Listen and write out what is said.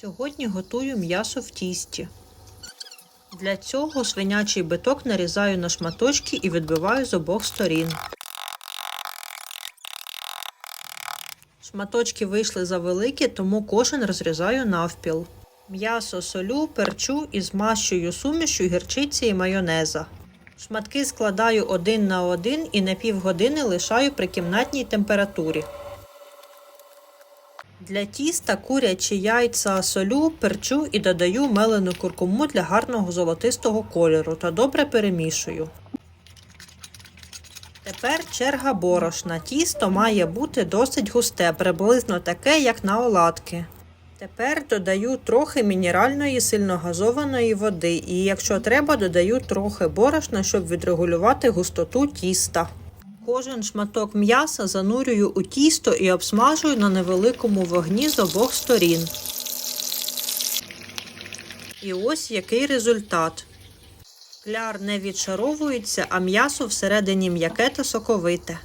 Сьогодні готую м'ясо в тісті. Для цього свинячий биток нарізаю на шматочки і відбиваю з обох сторін. Шматочки вийшли завеликі, тому кожен розрізаю навпіл. М'ясо солю, перчу і змащую сумішю гірчиці і майонеза. Шматки складаю один на один і на півгодини лишаю при кімнатній температурі. Для тіста курячі яйця солю, перчу і додаю мелену куркуму для гарного золотистого кольору та добре перемішую. Тепер черга борошна. Тісто має бути досить густе, приблизно таке, як на оладки. Тепер додаю трохи мінеральної сильногазованої води і, якщо треба, додаю трохи борошна, щоб відрегулювати густоту тіста. Кожен шматок м'яса занурюю у тісто і обсмажую на невеликому вогні з обох сторін. І ось який результат. Кляр не відшаровується, а м'ясо всередині м'яке та соковите.